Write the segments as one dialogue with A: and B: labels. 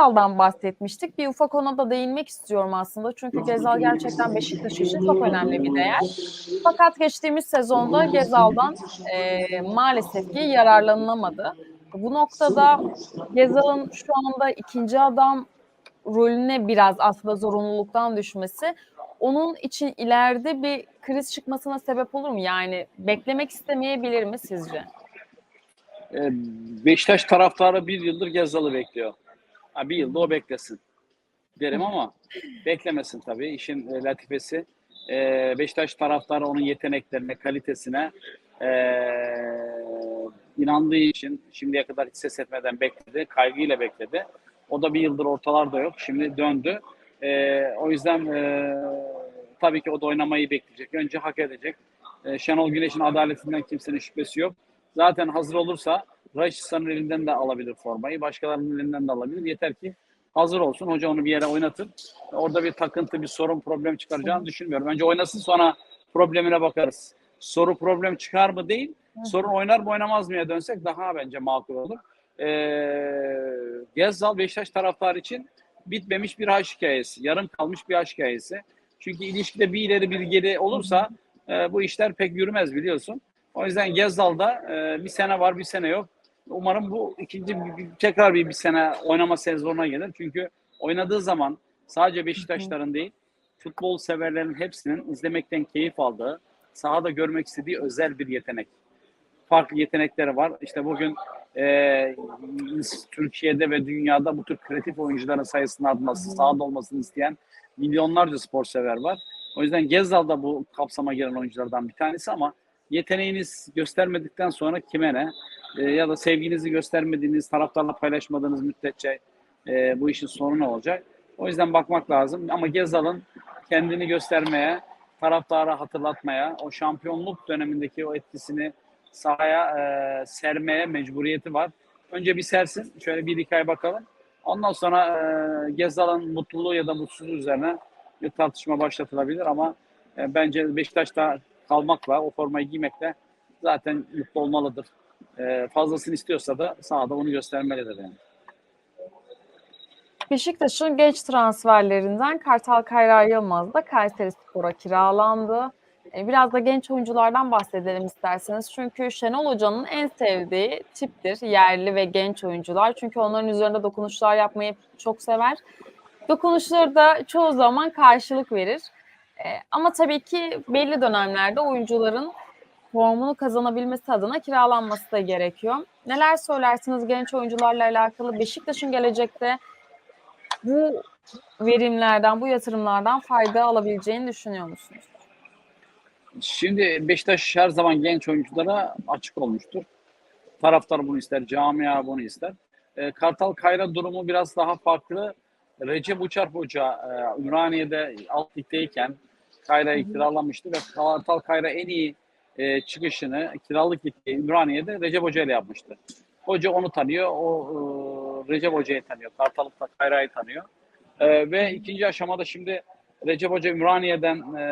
A: Gezal'dan bahsetmiştik. Bir ufak ona da değinmek istiyorum aslında. Çünkü Gezal gerçekten Beşiktaş için çok önemli bir değer. Fakat geçtiğimiz sezonda Gezal'dan e, maalesef ki yararlanılamadı. Bu noktada Gezal'ın şu anda ikinci adam rolüne biraz aslında zorunluluktan düşmesi onun için ileride bir kriz çıkmasına sebep olur mu? Yani beklemek istemeyebilir mi sizce?
B: Ee, Beşiktaş taraftarı bir yıldır Gezzal'ı bekliyor. Ha, bir yılda o beklesin derim ama beklemesin tabii. İşin e, latifesi. Ee, Beşiktaş taraftarı onun yeteneklerine, kalitesine ee, inandığı için şimdiye kadar hiç ses etmeden bekledi. Kaygıyla bekledi. O da bir yıldır ortalarda yok. Şimdi döndü. Ee, o yüzden ee, tabii ki o da oynamayı bekleyecek. Önce hak edecek. Ee, Şenol Güneş'in adaletinden kimsenin şüphesi yok. Zaten hazır olursa Raşisa'nın elinden de alabilir formayı. Başkalarının elinden de alabilir. Yeter ki hazır olsun. Hoca onu bir yere oynatır. Orada bir takıntı, bir sorun, problem çıkaracağını düşünmüyorum. Önce oynasın sonra problemine bakarız. Soru problem çıkar mı değil. Sorun oynar mı oynamaz mıya dönsek daha bence makul olur. Ee, Gezzal Beşiktaş taraftarı için bitmemiş bir aşk hikayesi. Yarım kalmış bir aşk hikayesi. Çünkü ilişkide bir ileri bir geri olursa e, bu işler pek yürümez biliyorsun. O yüzden Gezzal'da e, bir sene var bir sene yok. Umarım bu ikinci tekrar bir, bir sene oynama sezonuna gelir. Çünkü oynadığı zaman sadece Beşiktaşların değil futbol severlerin hepsinin izlemekten keyif aldığı, sahada görmek istediği özel bir yetenek. Farklı yetenekleri var. İşte bugün e, Türkiye'de ve dünyada bu tür kreatif oyuncuların sayısının artması, sahada olmasını isteyen milyonlarca spor sever var. O yüzden Gezzal da bu kapsama giren oyunculardan bir tanesi ama yeteneğiniz göstermedikten sonra kime ne? E, ya da sevginizi göstermediğiniz, taraftarla paylaşmadığınız müddetçe e, bu işin sonu ne olacak? O yüzden bakmak lazım. Ama Gezzal'ın kendini göstermeye, taraftara hatırlatmaya, o şampiyonluk dönemindeki o etkisini sahaya e, sermeye mecburiyeti var. Önce bir sersin. Şöyle bir iki ay bakalım. Ondan sonra e, Gezzal'ın mutluluğu ya da mutsuzluğu üzerine bir tartışma başlatılabilir ama e, bence Beşiktaş'ta kalmakla, o formayı giymekle zaten mutlu olmalıdır. E, fazlasını istiyorsa da sahada onu göstermelidir yani.
A: Beşiktaş'ın genç transferlerinden Kartal Kayra Yılmaz da Kayseri Spor'a kiralandı. E, Biraz da genç oyunculardan bahsedelim isterseniz. Çünkü Şenol Hoca'nın en sevdiği tiptir yerli ve genç oyuncular. Çünkü onların üzerinde dokunuşlar yapmayı çok sever. Dokunuşları da çoğu zaman karşılık verir. E, Ama tabii ki belli dönemlerde oyuncuların formunu kazanabilmesi adına kiralanması da gerekiyor. Neler söylersiniz genç oyuncularla alakalı? Beşiktaş'ın gelecekte bu verimlerden, bu yatırımlardan fayda alabileceğini düşünüyor musunuz?
B: Şimdi Beşiktaş her zaman genç oyunculara açık olmuştur. Taraftar bunu ister, camia bunu ister. E, Kartal Kayra durumu biraz daha farklı. Recep Uçar Hoca e, Ümraniye'de alt ligdeyken Kayra'yı kiralamıştı ve Kartal Kayra en iyi e, çıkışını kiralık gittiği Ümraniye'de Recep Hoca ile yapmıştı. Hoca onu tanıyor, o e, Recep Hoca'yı tanıyor, Kartalık'ta Kayra'yı tanıyor. E, ve ikinci aşamada şimdi Recep Hoca Ümraniye'den e,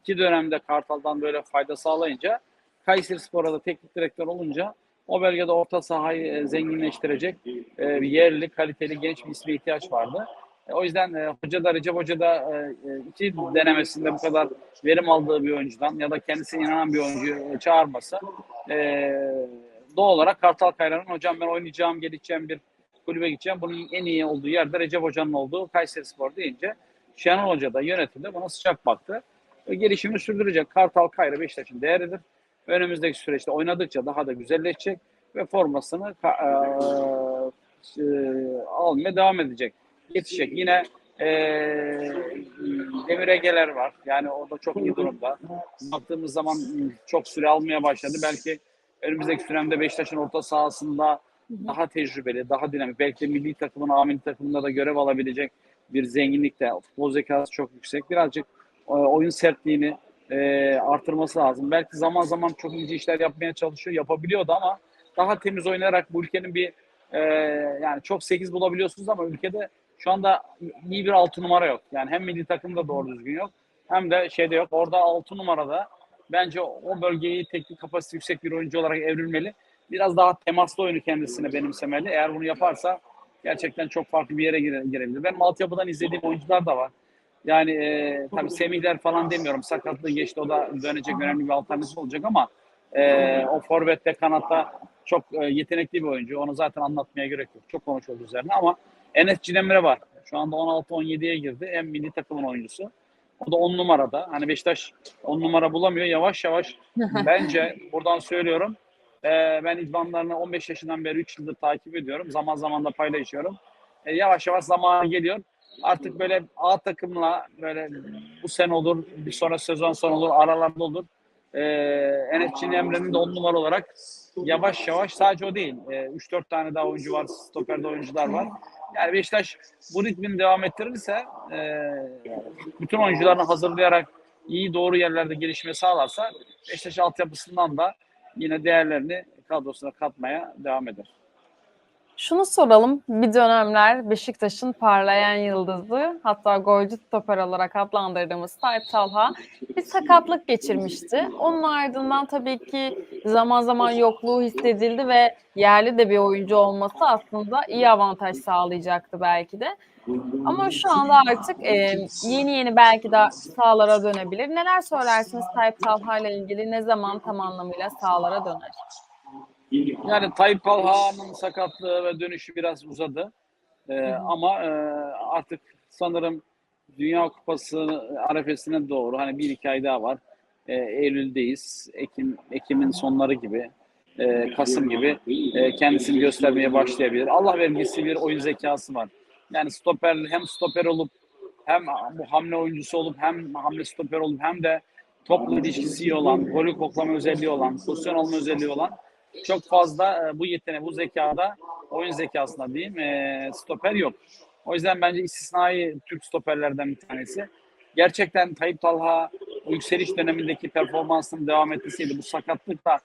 B: iki dönemde Kartal'dan böyle fayda sağlayınca Kayseri Spor'a da teknik direktör olunca o bölgede orta sahayı e, zenginleştirecek e, yerli, kaliteli, genç bir isme ihtiyaç vardı. E, o yüzden e, hoca da Recep Hoca da e, e, iki denemesinde bu kadar verim aldığı bir oyuncudan ya da kendisine inanan bir oyuncuyu çağırması e, doğal olarak Kartal Kayra'nın hocam ben oynayacağım, geleceğim bir kulübe gideceğim. Bunun en iyi olduğu yerde Recep Hoca'nın olduğu Kayseri Spor deyince Şenol Hoca da yönetim de buna sıcak baktı. Ve gelişimini sürdürecek. Kartal Kayra Beşiktaş'ın değeridir. Önümüzdeki süreçte oynadıkça daha da güzelleşecek ve formasını e, e, almaya devam edecek. Yetişecek. Yine e, Demir Ege'ler var. Yani o da çok iyi durumda. Baktığımız zaman çok süre almaya başladı. Belki önümüzdeki dönemde Beşiktaş'ın orta sahasında daha tecrübeli, daha dinamik. Belki milli takımın, A milli takımında da görev alabilecek bir zenginlikte. Futbol zekası çok yüksek. Birazcık e, oyun sertliğini e, artırması lazım. Belki zaman zaman çok ince işler yapmaya çalışıyor, yapabiliyordu ama daha temiz oynayarak bu ülkenin bir e, yani çok 8 bulabiliyorsunuz ama ülkede şu anda iyi bir 6 numara yok. Yani hem milli takımda doğru düzgün yok hem de şeyde yok. Orada 6 numarada bence o bölgeyi teknik kapasite yüksek bir oyuncu olarak evrilmeli. Biraz daha temaslı oyunu kendisine benimsemeli. Eğer bunu yaparsa gerçekten çok farklı bir yere gire, girebilir. Benim altyapıdan izlediğim oyuncular da var. Yani e, tabii Semihler falan demiyorum. Sakatlığı geçti. O da dönecek önemli bir alternatif olacak ama e, o forvette kanatta çok e, yetenekli bir oyuncu. Onu zaten anlatmaya gerek yok. Çok konuşuldu üzerine ama Enes Cinemre var. Şu anda 16-17'ye girdi. En milli takımın oyuncusu. O da 10 numarada. Hani Beşiktaş 10 numara bulamıyor. Yavaş yavaş bence buradan söylüyorum. e, ben idmanlarını 15 yaşından beri 3 yıldır takip ediyorum. Zaman zaman da paylaşıyorum. E, yavaş yavaş zamanı geliyor. Artık böyle A takımla böyle bu sene olur, bir sonra sezon sonu olur, aralarda olur. E, Enes Emre'nin de 10 numara olarak yavaş yavaş sadece o değil. E, 3-4 tane daha oyuncu var, stoperde oyuncular var. Yani Beşiktaş bu ritmini devam ettirirse e, bütün oyuncularını hazırlayarak iyi doğru yerlerde gelişme sağlarsa Beşiktaş altyapısından da yine değerlerini kadrosuna katmaya devam eder.
A: Şunu soralım. Bir dönemler Beşiktaş'ın parlayan yıldızı hatta golcü stoper olarak adlandırdığımız Tayyip Talha bir sakatlık geçirmişti. Onun ardından tabii ki zaman zaman yokluğu hissedildi ve yerli de bir oyuncu olması aslında iyi avantaj sağlayacaktı belki de. Ama şu anda artık e, yeni yeni belki de sahalara dönebilir. Neler söylersiniz Tayyip Talha ile ilgili? Ne zaman tam anlamıyla sahalara döner?
B: Yani Tayyip Talha'nın sakatlığı ve dönüşü biraz uzadı. Ee, ama e, artık sanırım Dünya Kupası arefesine doğru hani bir iki ay daha var. Ee, Eylül'deyiz. Ekim Ekim'in sonları gibi, e, Kasım gibi e, kendisini göstermeye başlayabilir. Allah vergisi bir oyun zekası var. Yani stoper hem stoper olup hem bu hamle oyuncusu olup hem hamle stoper olup hem de topla ilişkisi iyi olan, golü koklama özelliği olan, pozisyon alma özelliği olan çok fazla e, bu yeteneği, bu zekada, oyun zekasında diyeyim, e, stoper yok. O yüzden bence istisnai Türk stoperlerden bir tanesi. Gerçekten Tayyip Talha yükseliş dönemindeki performansının devam etmeseydi, bu sakatlıkla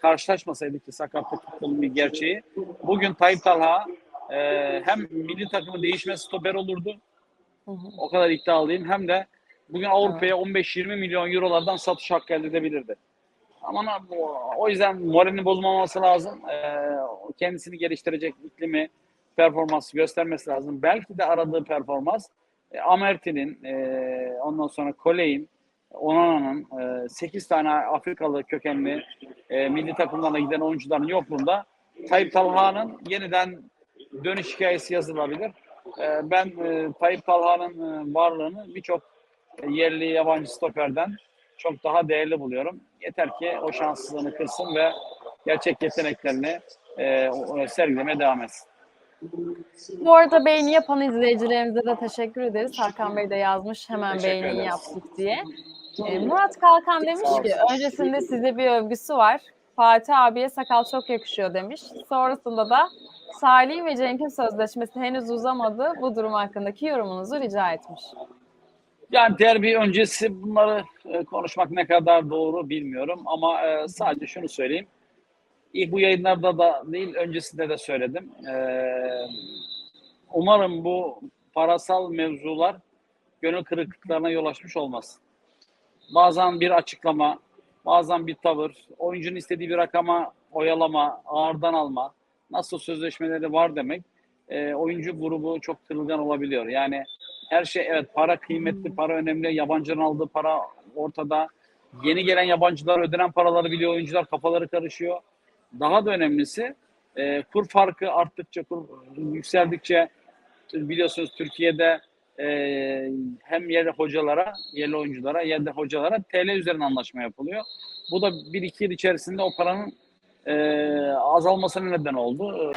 B: karşılaşmasaydı ki sakatlık bir gerçeği, bugün Tayyip Talha e, hem milli takımı değişmez stoper olurdu, o kadar iddialıyım, hem de bugün Avrupa'ya 15-20 milyon eurolardan satış hakkı elde edebilirdi. Ama o yüzden moralini bozmaması lazım. Ee, kendisini geliştirecek iklimi, performansı göstermesi lazım. Belki de aradığı performans e, Amertin'in, e, ondan sonra Koley'in, Onana'nın, e, 8 tane Afrikalı kökenli e, milli takımlarına giden oyuncuların yokluğunda Tayyip Talha'nın yeniden dönüş hikayesi yazılabilir. E, ben e, Tayyip Talha'nın varlığını birçok yerli yabancı stoperden çok daha değerli buluyorum. Yeter ki o şanssızlığını kırsın ve gerçek yeteneklerini e, sergilemeye devam etsin.
A: Bu arada beğeni yapan izleyicilerimize de teşekkür ederiz. Hakan Bey de yazmış hemen
B: Teşekkür
A: beğeni
B: ederiz.
A: yaptık diye. Ee, Murat Kalkan demiş ki öncesinde size bir övgüsü var. Fatih abiye sakal çok yakışıyor demiş. Sonrasında da Salih ve Cenk'in sözleşmesi henüz uzamadı. Bu durum hakkındaki yorumunuzu rica etmiş.
B: Yani derbi öncesi bunları e, konuşmak ne kadar doğru bilmiyorum ama e, sadece şunu söyleyeyim. İlk bu yayınlarda da değil öncesinde de söyledim. E, umarım bu parasal mevzular gönül kırıklıklarına yol açmış olmaz. Bazen bir açıklama, bazen bir tavır, oyuncunun istediği bir rakama oyalama, ağırdan alma, nasıl sözleşmeleri var demek e, oyuncu grubu çok kırılgan olabiliyor. Yani her şey evet para kıymetli, para önemli, yabancının aldığı para ortada. Yeni gelen yabancılar ödenen paraları biliyor oyuncular, kafaları karışıyor. Daha da önemlisi e, kur farkı arttıkça, kur yükseldikçe biliyorsunuz Türkiye'de e, hem yerli hocalara, yerli oyunculara, yerli hocalara TL üzerinden anlaşma yapılıyor. Bu da bir iki yıl içerisinde o paranın e, azalmasına neden oldu.